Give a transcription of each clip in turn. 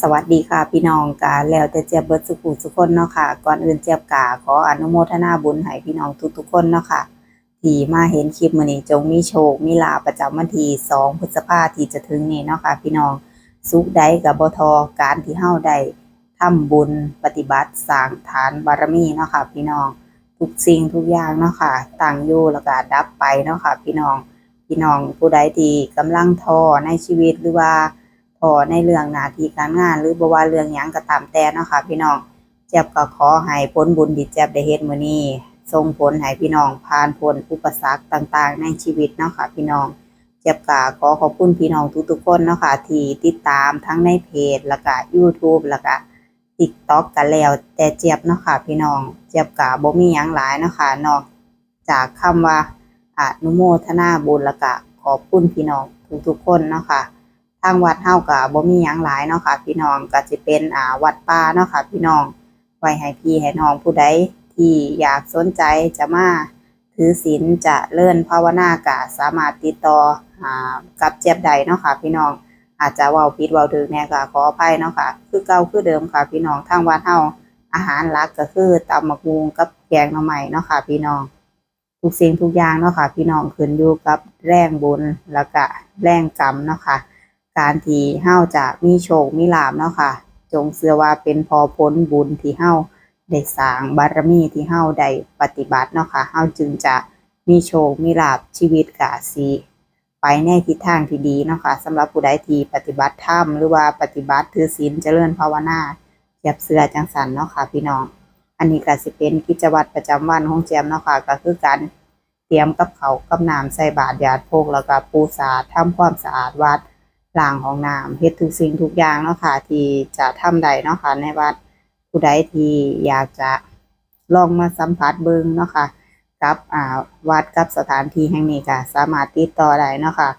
สวัสดีค่ะพี่น้องกาแล้วแต่เจียบเบิดสุขุสุกคนเนาะค่ะ ก่อนอื่นเจี๊ยบกาขออนุโมทนาบุญให้พี่น้องทุกๆคนเนาะค่ะที่มาเห็นคลิปมือนี้จงมีโชค มีลาประจำวันที่2พฤษภาที่จะถึงนี้เนาะค่ะพี่น้องสุขใดกับบ่ทอการที่เฮาได้ทำบุญปฏิบัติสร้างฐานบารมีเนาะค่ะพี่น้องทุกสิ่งทุกอย่างเนาะค่ะตั้งอยู่แล้วก็ดับไปเนาะค่ะพี่น้องพี่น้องผู้ใดที่กำลังท้อในชีวิตหรือว่า ท้อในเรื่องหน้าที่การงาน หรือบ่ว่าเรื่องหยังก็ตามแต่เนาะค่ะพี่น้องเจ็บก็ขอให้ผลบุญที่เจ็บได้เฮ็ดมื้อนี้ส่งผลให้พี่น้องผ่านพ้นอุปสรรคต่างๆ ในชีวิตเนาะค่ะพี่น้องเจ็บก็ขอขอบคุณพี่น้องทุกๆคนเนาะค่ะที่ติดตามทั้งในเพจแล้วก็ YouTube แล้วก็ TikTok กันแล้วแต่เจ็บเนาะค่ะพี่น้องเจ็บก็บ่มีหยังหลายเนาะค่ะนอกจากคำว่าอนุโมทนาบุญแล้วก็ขอบคุณพี่น้องทุกๆคนเนาะค่ะ ทางวัดเฮาก็บ่มีหยังหลายเนาะค่ะ พี่น้องก็สิเป็นอ่าวัดป่าเนาะค่ะ พี่น้องไว้ให้พี่ให้น้องผู้ใดที่อยากสนใจจะมาถือศีลจะเลื่อนภาวนาก็สามารถติดต่ออ่ากับเจี๊ยบใดเนาะค่ะ พี่น้องอาจจะเว้าผิดเว้าถูกแหน่ก็ขออภัยเนาะค่ะ คือเก่าคือเดิมค่ะ พี่น้องทางวัดเฮาอาหารหลักก็คือตำบักหุ่งกับแกงหน่อไม้เนาะค่ะ พี่น้องทุกสิ่งทุกอย่างเนาะค่ะ พี่น้องขึ้นอยู่กับแรงบุญแล้วก็แรงกรรมเนาะค่ะ การที่เฮาจะมีโชคมีลาภเนาะค่ะ จงเชื่อว่าเป็นพอผลบุญที่เฮาได้สร้างบารมีที่เฮาได้ปฏิบัติเนาะค่ะเฮาจึงจะมีโชคมีลาภชีวิตกะสิไปในทิศทางที่ดีเนาะค่ะสำหรับผู้ใดที่ปฏิบัติธรรมหรือว่าปฏิบัติถือศีลเจริญภาวนาเทียบเสือจังสันเนาะค่ะพี่น้อง อันนี้ก็สิเป็นกิจวัตรประจำวันของเจียมเนาะค่ะก็คือการเตรียมกับเขากับน้ำใส่บาตรยาดโพกแล้วก็ปูสาดทำความสะอาดวัด ล้างห้องน้ำเฮ็ดทุกสิ่งทุกอย่างเนาะค่ะ ที่จะทำได้เนาะค่ะในวัดผู้ใดที่อยากจะลองมาสัมผัสเบิ่งเนาะค่ะกับอ่าวัดกับสถานที่แห่งนี้ก็สามารถติดต่อได้เนาะค่ะ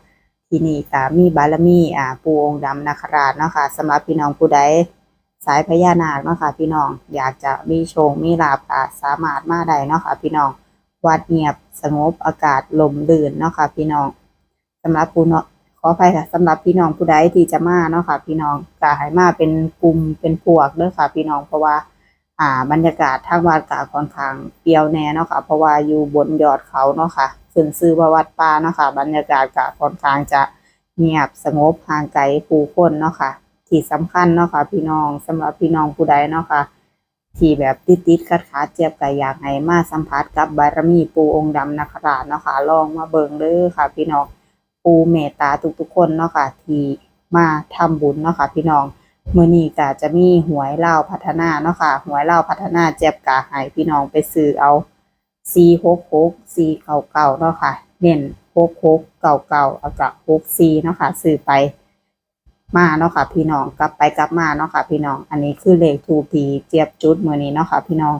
ที่นี่ก็มีบารมีอ่าปูองค์ดำนาคราชเนาะค่ะสำหรับพี่น้องผู้ใดสายพญานาคเนาะค่ะพี่น้องอยากจะมีโชคมีลาภก็สามารถมาได้เนาะค่ะพี่น้องวัดเงียบสงบอากาศลมลื่นเนาะค่ะพี่น้องสำหรับผู้เนาะ ขออภัยค่ะสำหรับพี่น้องผู้ใดที่จะมาเนาะค่ะ พี่น้องก็ให้มาเป็นกลุ่มเป็นพวกเด้อค่ะ พี่น้องเพราะว่า อ่า บรรยากาศทางวัดก็ค่อนข้างเปรียวแน่เนาะค่ะ เพราะว่าอยู่บนยอดเขาเนาะค่ะขึ้นชื่อว่าวัดป่าเนาะค่ะ บรรยากาศก็ค่อนข้างจะเงียบสงบห่างไกลผู้คนเนาะค่ะ ที่สำคัญเนาะค่ะ พี่น้องสำหรับพี่น้องผู้ใดเนาะค่ะที่แบบติดติดๆขัดขาดเจ็บก็อยากให้มาสัมผัสกับบารมีปูองค์ดำนาคราชเนาะค่ะลองมาเบิ่งเด้อค่ะ พี่น้อง ปูเมตตาทุกๆคนเนาะค่ะที่มาทำบุญเนาะค่ะพี่น้องมื้อนี้ก็จะมีหวยเล่าพัฒนาเนาะค่ะหวยเล่าพัฒนาเจ็บก็ให้พี่น้องไปซื้อเอา466 499เก่าเก่าเนาะค่ะเน้น66 99แล้วก็64เนาะค่ะซื้อไปมาเนาะค่ะพี่น้องกลับไปกลับมาเนาะค่ะพี่น้องอันนี้คือเลขทูปีเจี๊ยบจุดมื้อนี้เนาะค่ะพี่น้อง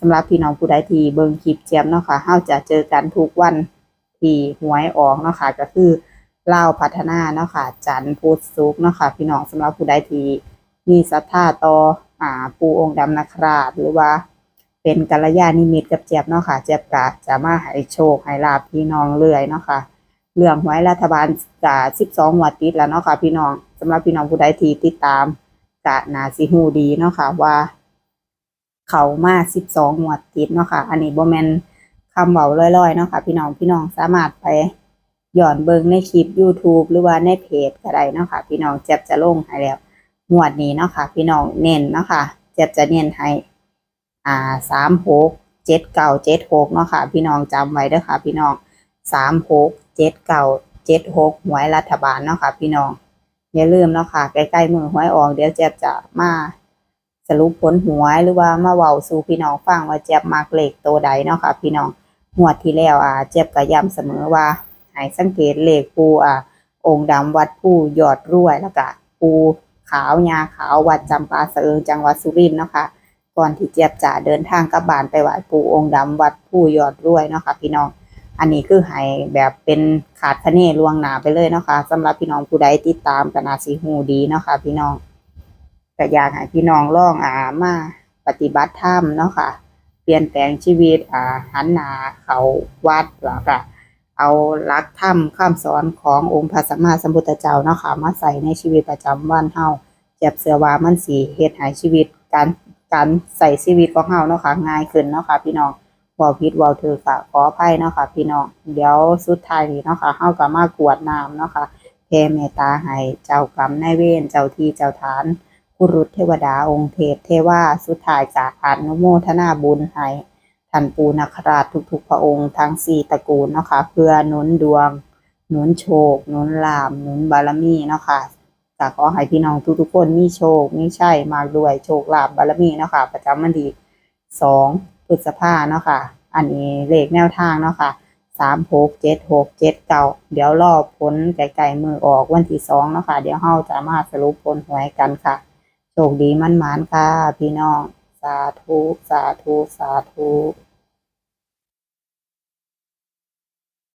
สำหรับพี่น้องผู้ใดที่เบิ่งคลิปเจี๊ยบเนาะค่ะเฮาจะเจอกันทุกวัน ที่หวยออกเนาะค่ะก็คือเลาพัฒนาเนาะค่ะจันพุธศุกเนาะค่ะพี่น้องสำหรับผู้ใดที่มีศรัทธาต่ออ่าปู่องค์ดำนาคราชหรือว่าเป็นกัลยาณมิตกับเจี๊ยบเนาะค่ะเจี๊ยบก็จะมาให้โชคให้ลาภพี่น้องเรื่อยเนาะค่ะเรื่องหวยรัฐบาลกะ12งวดติดแล้วเนาะค่ะพี่น้องสำหรับพี่น้องผู้ใดที่ติดตามกะนาสิฮูดีเนาะค่ะว่า เขามา12งวดติดเนาะค่ะอันนี้บ่แมน คำเว้าลอยๆเนาะค่ะพี่น้องพี่น้องสามารถไปหย้อนเบิงในคลิป YouTube หรือว่าในเพจก็ได้เนาะค่ะ พี่น้องเจ็บจะลงให้แล้วงวดนี้เนาะค่ะ พี่น้องเน้นเนาะค่ะเจ็บจะเน้นให้อ่า36 79 76เนาะค่ะ พี่น้องจำไว้เด้อค่ะ พี่น้องสามหกเจ็ดเก้าเจ็ดหกหวยรัฐบาลเนาะค่ะ พี่น้องอย่าลืมเนาะค่ะใกล้ๆมือหวยออกเดี๋ยวเจ็บจะมาสรุปผลหวยหรือว่ามาเว้าสู่พี่น้องฟังว่าเจ็บมากเลขตัวใดเนาะค่ะ พี่น้อง งวดที่แล้วอ่าเจ็บก็ย้ำเสมอว่าให้สังเกตเลขปูอ่าองค์ดำวัดผู้ยอดรวยแล้วก็ปูขาวยาขาววัดจำปาเสะเอิงจังหวัดสุรินทร์เนาะค่ะก่อนที่เจี๊ยบจะเดินทางกลับบ้านไปไหว้ปู่องค์ดำวัดผู้ยอดรวยเนาะค่ะพี่น้อง อันนี้คือให้แบบเป็นขาดคะเนลวงหนาไปเลยเนาะค่ะสำหรับพี่น้องผู้ใดติดตามกันนาสีหูดีเนาะค่ะพี่น้องก็อยากให้พี่น้องล่องอามาปฏิบัติธรรมเนาะค่ะ เปลี่ยนแปลงชีวิตอ่าหันหนาเขาวัดแล้วก็เอาลักธรรมคำสอนขององค์พระสัมมาสัมพุทธเจ้าเนาะค่ะมาใส่ในชีวิตประจำวันเฮาเจ็บเสือวามันสีเฮ็ดให้ชีวิตการการใส่ชีวิตของเฮาเนาะค่ะง่ายขึ้นเนาะค่ะพี่น้องว้าผิดว้าถูกก็ขออภัยเนาะค่ะพี่น้องเดี๋ยวสุดท้ายนี้เนาะค่ะเฮาก็มากรวดน้ำเนาะค่ะแผ่เมตตาให้เจ้ากรรมนายเวรเจ้าที่เจ้าทาน ผู้รุษเทวดาองค์เทพเทวาสุดท้ายก็อนุโมทนาบุญให้ท่านปูนาคราชทุกๆ พระองค์ทั้งสี่ตระกูลเนาะค่ะเพื่อหนุนดวงหนุนโชคหนุนลาภหนุนบารมีเนาะค่ะก็ขอให้พี่น้องทุกๆคนมีโชคมีชัยมากด้วยโชคลาภบารมีเนาะค่ะประจำวันที่สองพฤษภาเนาะค่ะ อันนี้เลขแนวทางเนาะค่ะสามหกเจ็ดหกเจ็ดเก้าเดี๋ยวรอบผลไก่ๆมือออกวันที่สองเนาะค่ะเดี๋ยวเฮาจะมาสรุปผลหวยกันค่ะ คดีมั่นหมานค่ะ พี่น้อง สาธุ สาธุ สาธุ